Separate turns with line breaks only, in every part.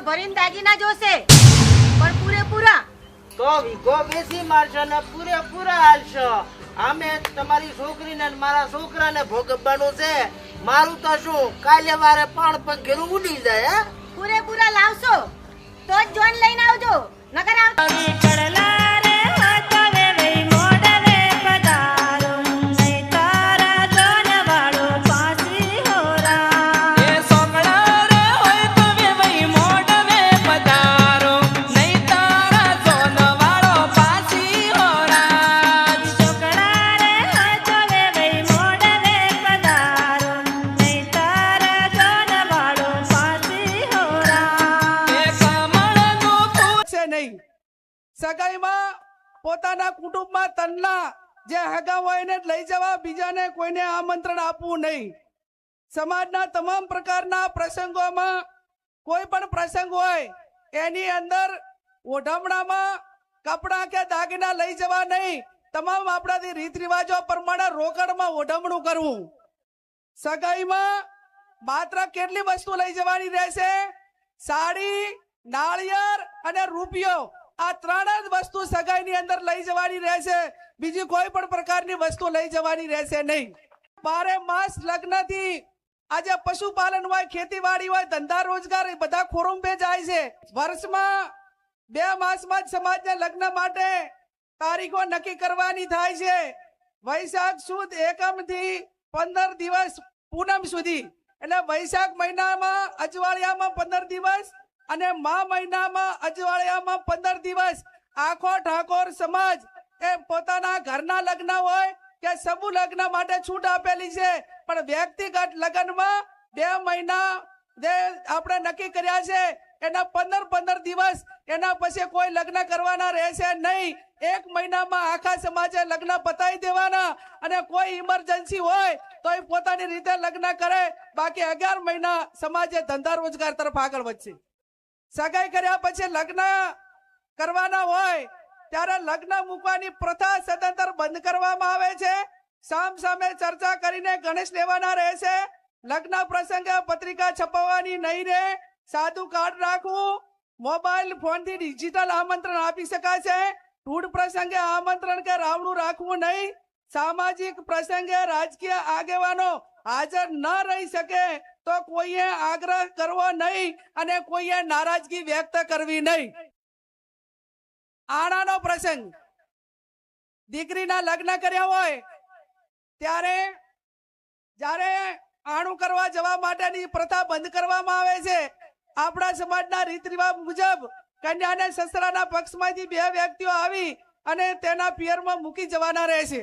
ભરીને દાગીના જોશે. પણ પૂરેપૂરા.
તો વીઘો બેસી મારશો ને પૂરેપૂરા હાલશો. અમે તમારી છોકરીને ને મારા છોકરાને ભોગવવાનું છે. મારું તો શું કાલે વારે પણ પંખેરું ઉડી જાય હે?
પૂરેપૂરા લાવશો. તો જ જોન લઈને આવજો. નકર આવ
સગાઈમાં પોતાના કુટુંબમાં તનના જે હગા હોય એને લઈ જવા બીજાને કોઈને આમંત્રણ આપવું નહીં. સમાજના તમામ પ્રકારના પ્રસંગોમાં કોઈ પણ પ્રસંગ હોય, એની અંદર ઓઢમણામાં કપડાં કે દાગીના લઈ જવા નહીં, તમામ આપણાથી રીત રિવાજો પ્રમાણે રોકડમાં ઓઢમણું કરવું. સગાઈમાં માત્ર કેટલી વસ્તુ લઈ જવાની રહેશે? સાડી, નાળિયેર અને રૂપિયો. આ ત્રણ જ વસ્તુ સગાઈની અંદર લઈ જવાની રહેશે. બીજી કોઈ પણ પ્રકારની વસ્તુ લઈ જવાની રહેશે નહીં. બારે માસ લગ્નથી આજે પશુપાલન હોય, ખેતીવાડી હોય, ધંધા રોજગાર બધા ખોરુંભે જાય છે. વર્ષમાં બે માસમાં જ સમાજના લગ્ન માટે તારીખો નક્કી કરવાની થાય છે. વૈશાખ સુદ એકમથી પંદર દિવસ પૂનમ સુધી. એટલે વૈશાખ મહિનામાં અજવાળિયામાં પંદર દિવસ અને મા મહિનામાં અજવાળિયામાં પંદર દિવસ આખો ઠાકોર સમાજ એ પોતાના ઘરના લગ્ન હોય કે સમૂહ લગ્ન માટે છૂટ આપેલી છે. પણ વ્યક્તિગત લગ્નમાં બે મહિના જે આપણે નક્કી કર્યા છે, એના પંદર પંદર દિવસ એના પછી કોઈ લગ્ન કરવાના રહેશે નહીં. એક મહિનામાં આખા સમાજે લગ્ન પતાવી દેવાના અને કોઈ ઇમરજન્સી હોય તો એ પોતાની રીતે લગ્ન કરે. બાકી અગિયાર મહિના સમાજે ધંધા રોજગાર તરફ આગળ વધશે. સગાઈ કર્યા પછી લગ્ન કરવાના હોય, ત્યારે લગ્ન મૂકવાની પ્રથા સદંતર બંધ કરવામાં આવે છે. સામ સામે ચર્ચા કરીને ગણેશ લેવાના રહેશે. લગ્ન પ્રસંગે પત્રિકા છપાવવાની નહીં રહે સાદું કાર્ડ રાખવું. મોબાઈલ ફોનથી ડિજિટલ આમંત્રણ આપી શકાશે. રૂઢ પ્રસંગે આમંત્રણ કે રાવણું રાખવું નહીં. સામાજિક પ્રસંગે રાજકીય આગેવાનો હાજર ન રહી શકે. તો કોઈએ આગ્રહ કરવો નહીં અને કોઈએ નારાજગી વ્યક્ત કરવી નહીં. આણાનો પ્રસંગ. દીકરીના લગ્ન કર્યા હોય, ત્યારે જ્યારે આણું કરવા જવા માટેની પ્રથા બંધ કરવામાં આવે છે, આપણા સમાજના રીત રિવાજ મુજબ કન્યાને સસરાના પક્ષમાંથી બે વ્યક્તિઓ આવી અને તેના પિયરમાં મૂકી જવાના રહેશે.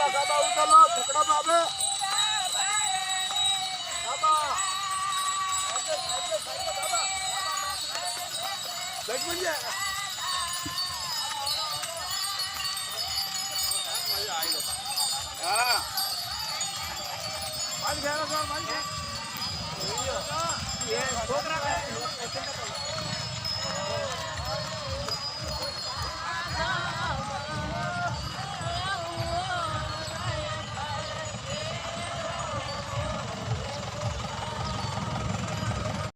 બાબા બાબા ઉતર લો છોકરા